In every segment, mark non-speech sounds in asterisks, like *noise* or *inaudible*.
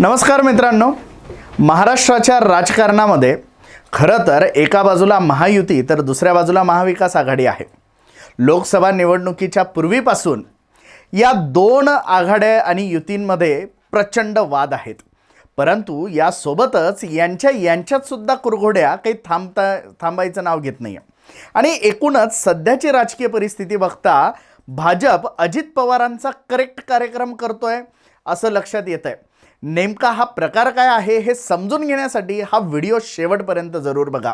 नमस्कार मित्रांनो. महाराष्ट्राच्या राजकारणामध्ये खरं तर एका बाजूला महायुती तर दुसऱ्या बाजूला महाविकास आघाडी आहे. लोकसभा निवडणुकीच्या पूर्वीपासून या दोन आघाड्या आणि युतींमध्ये प्रचंड वाद आहेत. परंतु यासोबतच यांच्या यांच्यातसुद्धा कुरघोड्या काही थांबता थांबायचं नाव घेत नाही आणि एकूणच सध्याची राजकीय परिस्थिती बघता भाजप अजित पवारांचा करेक्ट कार्यक्रम करतो आहे असं लक्षात येत आहे नेमका हा प्रकार काय आहे हे समजून घेण्यासाठी हा व्हिडिओ शेवटपर्यंत जरूर बघा.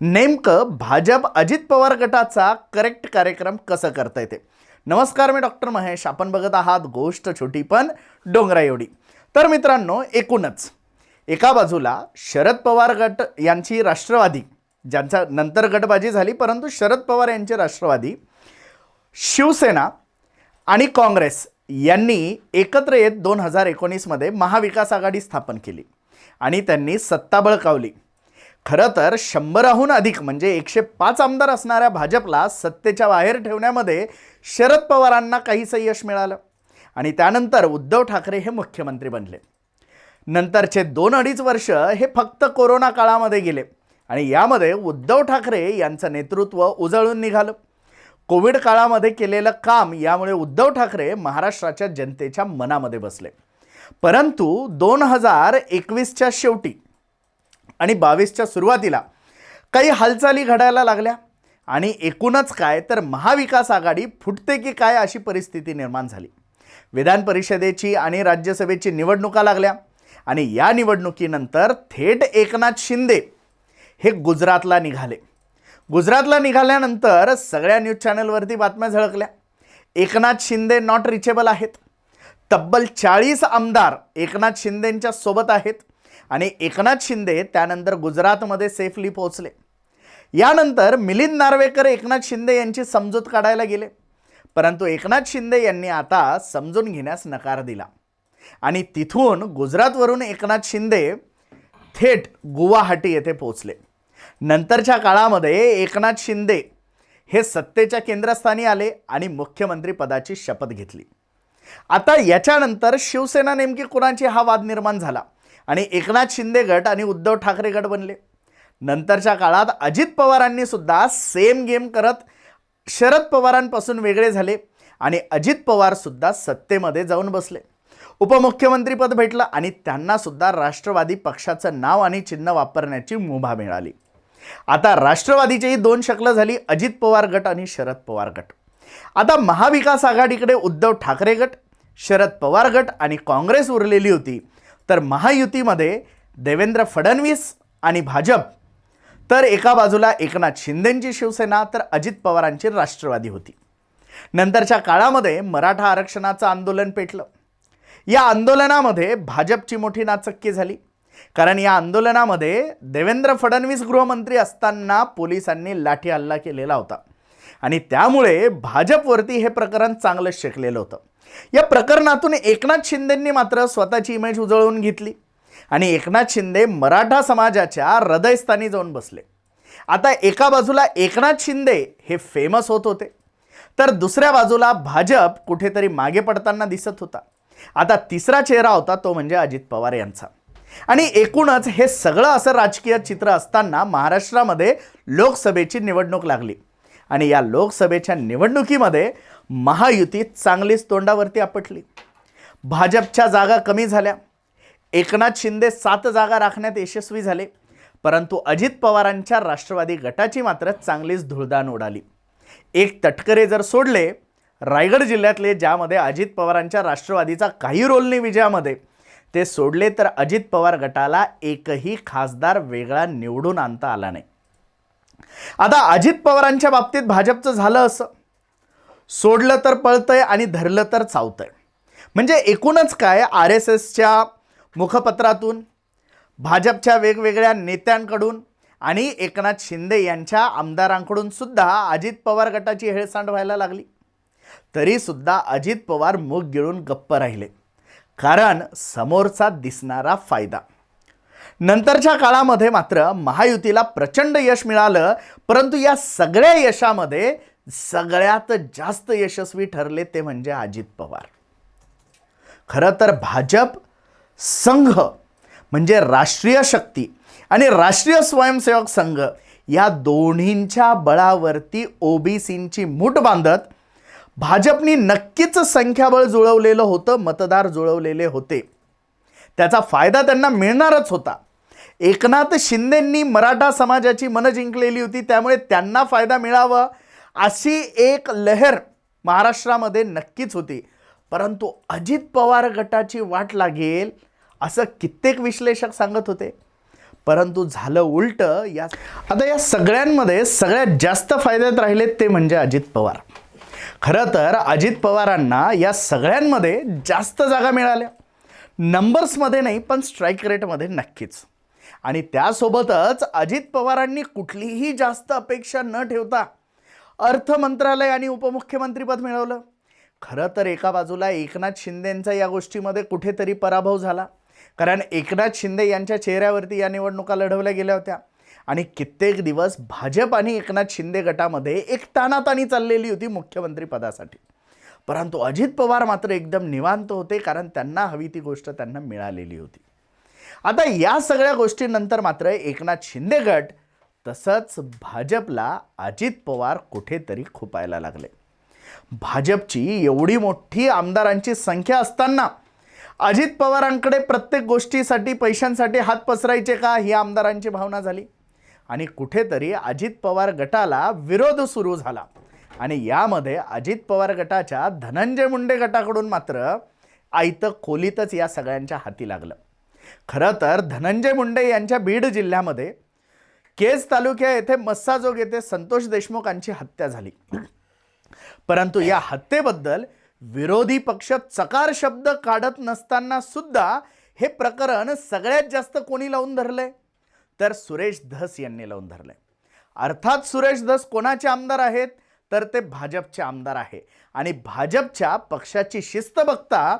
नेमकं भाजप अजित पवार गटाचा करेक्ट कार्यक्रम कसं करता येते? नमस्कार मी डॉक्टर महेश. आपण बघत आहात गोष्ट छोटी पण डोंगरा एवढी. तर मित्रांनो एकूणच. एका बाजूला शरद पवार गट यांची राष्ट्रवादी ज्यांचा नंतर गटबाजी झाली परंतु शरद पवार यांचे राष्ट्रवादी शिवसेना आणि काँग्रेस यांनी एकत्र येत दोन हजार एकोणीसमध्ये महाविकास आघाडी स्थापन केली आणि त्यांनी सत्ता बळकावली. खरं तर शंभराहून अधिक म्हणजे एकशे पाच आमदार असणाऱ्या भाजपला सत्तेच्या बाहेर ठेवण्यामध्ये शरद पवारांना काहीसं यश मिळालं आणि त्यानंतर उद्धव ठाकरे हे मुख्यमंत्री बनले. नंतरचे दोन अडीच वर्ष हे फक्त कोरोना काळामध्ये गेले आणि यामध्ये उद्धव ठाकरे यांचं नेतृत्व उजळून निघालं. कोविड काळामध्ये केलेलं काम यामुळे उद्धव ठाकरे महाराष्ट्राच्या जनतेच्या मनामध्ये बसले. परंतु दोन हजार एकवीसच्या शेवटी आणि बावीसच्या सुरुवातीला काही हालचाली घडायला लागल्या आणि एकूणच काय तर महाविकास आघाडी फुटते की काय अशी परिस्थिती निर्माण झाली. विधान परिषदेची आणि राज्यसभेची निवडणुका लागल्या आणि या निवडणुकीनंतर थेट एकनाथ शिंदे हे गुजरातला निघाले. गुजरातला निघाल्यानंतर सगळ्या न्यूज चॅनलवरती बातम्या झळकल्या. एकनाथ शिंदे नॉट रिचेबल आहेत. तब्बल चाळीस आमदार एकनाथ शिंदेंच्या सोबत आहेत. आणि एकनाथ शिंदे त्यानंतर गुजरातमध्ये सेफली पोहोचले. यानंतर मिलिंद नार्वेकर एकनाथ शिंदे यांची समजूत काढायला गेले. परंतु एकनाथ शिंदे यांनी आता समजून घेण्यास नकार दिला. आणि तिथून गुजरातवरून एकनाथ शिंदे थेट गुवाहाटी येथे पोहोचले. नंतरच्या काळामध्ये एकनाथ शिंदे हे सत्तेच्या केंद्रस्थानी आले आणि मुख्यमंत्री पदाची शपथ घेतली. आता याच्यानंतर शिवसेना नेमकी कोणाची हा वाद निर्माण झाला? आणि एकनाथ शिंदे गट आणि उद्धव ठाकरे गट बनले. नंतरच्या काळात अजित पवारांनी सुद्धा सेम गेम करत शरद पवारांपासून वेगळे झाले आणि अजित पवारसुद्धा सत्तेमध्ये जाऊन बसले. उपमुख्यमंत्रीपद भेटलं आणि त्यांनासुद्धा राष्ट्रवादी पक्षाचं नाव आणि चिन्ह वापरण्याची मुभा मिळाली. आता राष्ट्रवादीचीही दोन शक्ल झाली अजित पवार गट आणि शरद पवार गट. आता महाविकास आघाडीकडे उद्धव ठाकरे गट शरद पवार गट आणि काँग्रेस उरलेली होती. तर महायुतीमध्ये देवेंद्र फडणवीस आणि भाजप. तर एका बाजूला एकनाथ शिंदेंची शिवसेना तर अजित पवारांची राष्ट्रवादी होती. नंतरच्या काळामध्ये मराठा आरक्षणाचं आंदोलन पेटलं. या आंदोलनामध्ये भाजपची मोठी नाचक्की झाली. कारण या आंदोलनामध्ये देवेंद्र फडणवीस गृहमंत्री असताना पोलिसांनी लाठी हल्ला केलेला होता. आणि त्यामुळे भाजपवरती हे प्रकरण चांगलंच शेकलेलं होतं. या प्रकरणातून एकनाथ शिंदेंनी मात्र स्वतःची इमेज उजळवून घेतली. आणि एकनाथ शिंदे मराठा समाजाच्या हृदयस्थानी जाऊन बसले. आता एका बाजूला एकनाथ शिंदे हे फेमस होत होते. तर दुसऱ्या बाजूला भाजप कुठेतरी मागे पडताना दिसत होता. आता तिसरा चेहरा होता तो म्हणजे अजित पवार यांचा. आणि एकूणच हे सगळं असं राजकीय चित्र असताना महाराष्ट्रामध्ये लोकसभेची निवडणूक लागली. आणि या लोकसभेच्या निवडणुकीमध्ये महायुती चांगलीच तोंडावरती आपटली. भाजपच्या जागा कमी झाल्या. एकनाथ शिंदे सात जागा राखण्यात यशस्वी झाले. परंतु अजित पवारांच्या राष्ट्रवादी गटाची मात्र चांगलीच धुळदाण उडाली. एक तटकरे जर सोडले रायगड जिल्ह्यातले ज्यामध्ये अजित पवारांच्या राष्ट्रवादीचा काही रोल नाही विजयामध्ये ते सोडले तर अजित पवार गटाला एकही खासदार वेगळा निवडून आणता आला नाही. आता अजित पवारांच्या बाबतीत भाजपचं झालं असं. सोडलं तर पळतंय आणि धरलं तर चावतंय. म्हणजे एकूणच काय आर एस एसच्या मुखपत्रातून भाजपच्या वेगवेगळ्या नेत्यांकडून आणि एकनाथ शिंदे यांच्या आमदारांकडून सुद्धा अजित पवार गटाची हेळसांड व्हायला लागली. तरीसुद्धा अजित पवार मूग गिळून गप्प राहिले. कारण समोरचा दिसणारा फायदा. नंतरच्या काळामध्ये मात्र महायुतीला प्रचंड यश मिळालं परंतु या सगळ्या यशामध्ये सगळ्यात जास्त यशस्वी ठरले ते म्हणजे अजित पवार. खरं तर भाजप संघ म्हणजे राष्ट्रीय शक्ती आणि राष्ट्रीय स्वयंसेवक संघ या दोन्हींच्या बळावरती ओबीसींची मूठ बांधत भाजपनी नक्कीच संख्याबळ जुळवलेलं होतं मतदार जुळवलेले होते. त्याचा फायदा त्यांना मिळणारच होता. एकनाथ शिंदेंनी मराठा समाजाची मनं जिंकलेली होती त्यामुळे त्यांना फायदा मिळावा अशी एक लहर महाराष्ट्रामध्ये नक्कीच होती. परंतु अजित पवार गटाची वाट लागेल असं कित्येक विश्लेषक सांगत होते. परंतु झालं उलट या आता या सगळ्यांमध्ये सगळ्यात जास्त फायद्यात राहिलेत ते म्हणजे अजित पवार. खरं तर अजित पवारांना या सगळ्यांमध्ये जास्त जागा मिळाल्या. नंबर्समध्ये नाही पण स्ट्राईक रेटमध्ये नक्कीच. आणि त्यासोबतच अजित पवारांनी कुठलीही जास्त अपेक्षा न ठेवता अर्थ मंत्रालय आणि उपमुख्यमंत्रीपद मिळवलं. खरं तर एका बाजूला एकनाथ शिंदेंचा या गोष्टीमध्ये कुठेतरी पराभव झाला. कारण एकनाथ शिंदे यांच्या चेहऱ्यावरती या निवडणुका लढवल्या गेल्या होत्या. आणि कित्येक दिवस भाजप आणि एकनाथ शिंदे गटामध्ये एक तानातानी चाललेली होती मुख्यमंत्री पदासाठी. परंतु अजित पवार मात्र एकदम निवांत होते कारण त्यांना हवी ती गोष्ट त्यांना मिळालेली होती. आता या सगळ्या गोष्टींनंतर मात्र एकनाथ शिंदे गट तसंच भाजपला अजित पवार कुठेतरी खुपायला लागले. भाजपची एवढी मोठी आमदारांची संख्या असताना अजित पवारांकडे प्रत्येक गोष्टीसाठी पैशांसाठी हात पसरायचे का? ही आमदारांची भावना झाली. आणि कुठेतरी अजित पवार गटाला विरोध सुरू झाला. आणि यामध्ये अजित पवार गटाच्या धनंजय मुंडे गटाकडून मात्र आयतं खोलीतच या सगळ्यांच्या हाती लागलं. खरं तर धनंजय मुंडे यांच्या बीड जिल्ह्यामध्ये केज तालुक्या येथे मस्साजोग येथे संतोष देशमुखांची हत्या झाली. परंतु या हत्येबद्दल विरोधी पक्ष चकार शब्द काढत नसताना सुद्धा हे प्रकरण सगळ्यात जास्त कोणी लावून धरलंय? तर सुरेश धस यांनी लावून धरलंय. अर्थात सुरेश धस कोणाचे आमदार आहेत? तर ते भाजपचे आमदार आहे. आणि भाजपच्या पक्षाची शिस्त बघता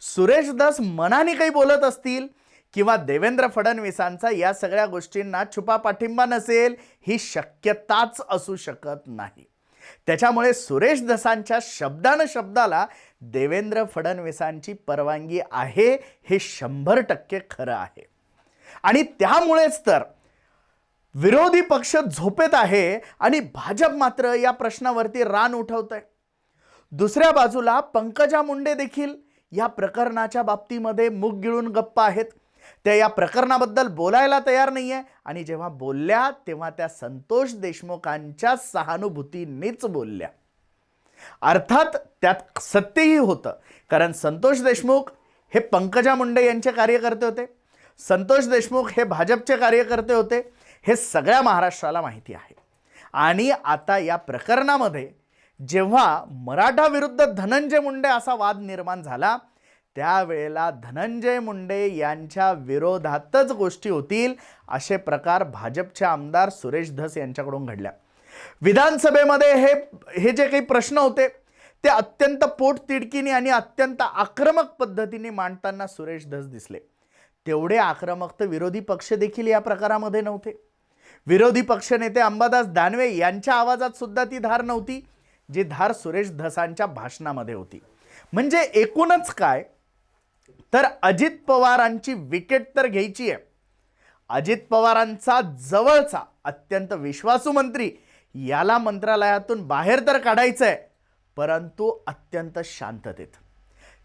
सुरेश धस मनाने काही बोलत असतील किंवा देवेंद्र फडणवीसांचा या सगळ्या गोष्टींना छुपा पाठिंबा नसेल ही शक्यताच असू शकत नाही. त्याच्यामुळे सुरेश धसांच्या शब्दानं शब्दाला देवेंद्र फडणवीसांची परवानगी आहे हे शंभर टक्के खरं आहे. आणि त्यामुळेच तर विरोधी पक्ष झोपेत आहे आणि भाजप मात्र या प्रश्नावरती रान उठवत आहे दुसऱ्या बाजूला पंकजा मुंडे देखील या प्रकरणाच्या बाबतीमध्ये मुग गिळून गप्पा आहेत. त्या या प्रकरणाबद्दल बोलायला तयार नाही आहे आणि जेव्हा बोलल्या तेव्हा त्या संतोष देशमुखांच्या सहानुभूतीनेच बोलल्या. अर्थात त्यात सत्यही होतं कारण संतोष देशमुख हे पंकजा मुंडे यांचे कार्यकर्ते होते. संतोष देशमुख हे भाजपचे कार्यकर्ते होते. हे सगळ्या महाराष्ट्राला माहिती आहे. आणि आता या प्रकरणामध्ये जेव्हा मराठा विरुद्ध धनंजय मुंडे असा वाद निर्माण झाला त्यावेळेला धनंजय मुंडे यांच्या विरोधातच गोष्टी होतील असे प्रकार भाजपचे आमदार सुरेश धस यांच्याकडून घडल्या. विधानसभेमध्ये हे हे जे काही प्रश्न होते ते अत्यंत पोटतिडकीने आणि अत्यंत आक्रमक पद्धतीने मांडताना सुरेश धस दिसले. तेवढे आक्रमक तर विरोधी पक्ष देखील या प्रकारामध्ये नव्हते. विरोधी पक्षनेते अंबादास दानवे यांच्या आवाजात सुद्धा ती धार नव्हती जी धार सुरेश धसांच्या भाषणामध्ये होती. म्हणजे एकूणच काय? तर अजित पवारांची विकेट तर घ्यायची आहे. अजित पवारांचा जवळचा अत्यंत विश्वासू मंत्री याला मंत्रालयातून बाहेर तर काढायचं आहे परंतु अत्यंत शांततेत.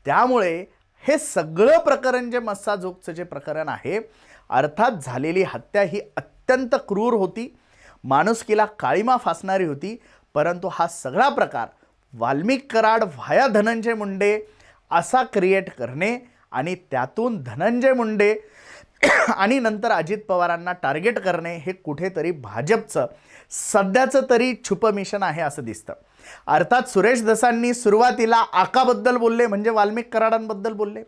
त्यामुळे हे सगळं प्रकरण जे मस्साजोगचं जे प्रकरण आहे अर्थात झालेली हत्या ही अत्यंत क्रूर होती. माणुसकीला काळीमा फासणारी होती परंतु हा सगळा प्रकार वाल्मिक कराड व्हाया धनंजय मुंडे असा क्रिएट करणे आणि त्यातून धनंजय मुंडे आणि नंतर अजित पवारांना टार्गेट करणे हे कुठेतरी भाजपचं सध्याचं तरी छुप मिशन आहे असं दिसतं. अर्थात सुरेश दसांनी सुरुवातीला आकाबद्दल बोलले म्हणजे वाल्मिक कराडांबद्दल बोलले.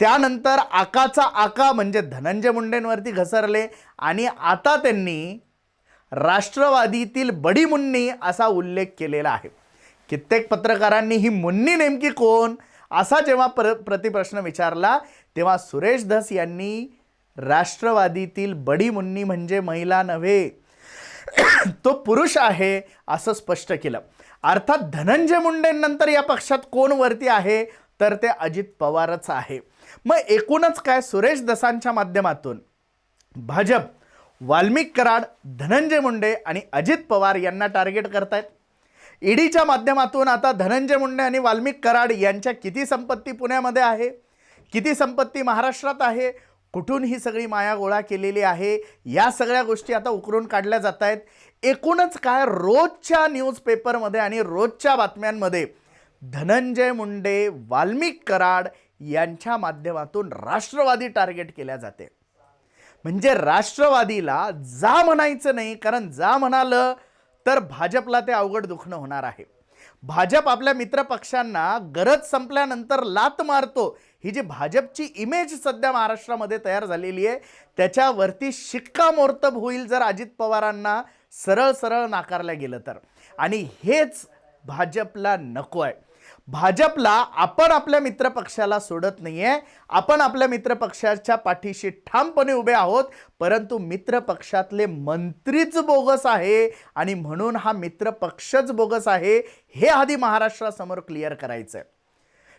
त्यानंतर आकाचा आका म्हणजे धनंजय मुंडेंवरती घसरले आणि आता त्यांनी राष्ट्रवादीतील बडी मुन्नी असा उल्लेख केलेला आहे. कित्येक पत्रकारांनी ही मुन्नी नेमकी कोण? असा जेव्हा प्र प्रतिप्रश्न विचारला तेव्हा सुरेश धस यांनी राष्ट्रवादीतील बडी मुन्नी म्हणजे महिला नव्हे. *coughs* तो पुरुष आहे असं स्पष्ट केलं. अर्थात धनंजय मुंडेंनंतर या पक्षात कोण वरती आहे? तर ते अजित पवारच आहे. मग एकूणच काय सुरेश दसांच्या माध्यमातून? भाजप वाल्मिक कराड धनंजय मुंडे आणि अजित पवार यांना टार्गेट करतायत. ईडीच्या माध्यमातून आता धनंजय मुंडे आणि वाल्मिक कराड यांच्या किती संपत्ती पुण्यामध्ये आहे? किती संपत्ती महाराष्ट्रात आहे? कुठून ही सगळी माया गोळा केलेली आहे या सगळ्या गोष्टी आता उकरून काढल्या जात आहेत एकूणच काय रोजच्या न्यूजपेपरमध्ये आणि रोजच्या बातम्यांमध्ये धनंजय मुंडे वाल्मिक कराड यांच्या माध्यमातून राष्ट्रवादी टार्गेट केल्या जाते. म्हणजे राष्ट्रवादीला जा म्हणायचं नाही कारण जा म्हणालं तर भाजपला ते अवघड दुखणं होणार आहे. भाजप आपल्या मित्रपक्षांना गरज संपल्यानंतर लात मारतो. ही जी भाजपची इमेज सध्या महाराष्ट्रामध्ये तयार झालेली आहे त्याच्यावरती शिक्कामोर्तब होईल जर अजित पवारांना सरळ सरळ नाकारलं गेलं तर. आणि हेच भाजपला नको आहे. भाजपला आपण आपल्या मित्रपक्षाला सोडत नाहीये. आपण आपल्या मित्रपक्षाच्या पाठीशी ठामपणे उभे आहोत. परंतु मित्रपक्षातले मंत्रीच बोगस आहे आणि म्हणून हा मित्रपक्षच बोगस आहे हे आधी महाराष्ट्रासमोर क्लिअर करायचं आहे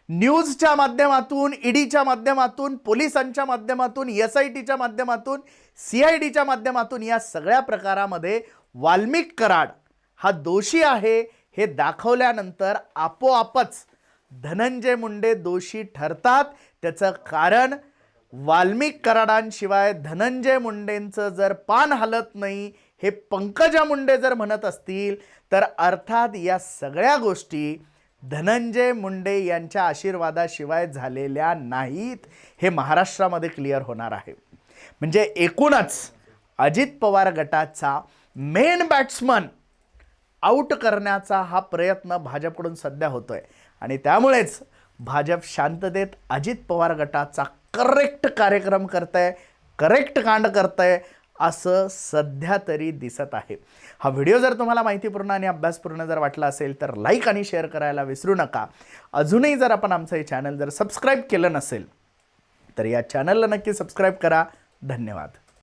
न्यूजच्या माध्यमातून ईडीच्या माध्यमातून पोलिसांच्या माध्यमातून एस आय टीच्या माध्यमातून सी आय डीच्या माध्यमातून या सगळ्या प्रकारामध्ये वाल्मिक कराड हा दोषी आहे. हे दाखवल्यानंतर आपोआपच धनंजय मुंडे दोषी ठरतात. त्याचं कारण वाल्मिक कराडांशिवाय धनंजय मुंडेंचं जर पान हलत नाही हे पंकजा मुंडे जर म्हणत असतील तर अर्थात या सगळ्या गोष्टी धनंजय मुंडे यांच्या आशीर्वादाशिवाय झालेल्या नाहीत हे महाराष्ट्रामध्ये क्लिअर होणार आहे. म्हणजे एकूणच अजित पवार गटाचा मेन बॅट्समन आऊट करण्याचा हा प्रयत्न भाजपकडून सध्या होतो आहे आणि त्यामुळेच भाजप शांततेत अजित पवार गटाचा करेक्ट कार्यक्रम करतंय करेक्ट कांड आहे असं सध्या तरी दिसत आहे. हा व्हिडिओ जर तुम्हाला माहितीपूर्ण आणि अभ्यासपूर्ण जर वाटला असेल तर लाईक आणि शेअर करायला विसरू नका. अजूनही जर आपण आमचं हे चॅनल जर सबस्क्राईब केलं नसेल तर या चॅनलला नक्की सबस्क्राईब करा. धन्यवाद.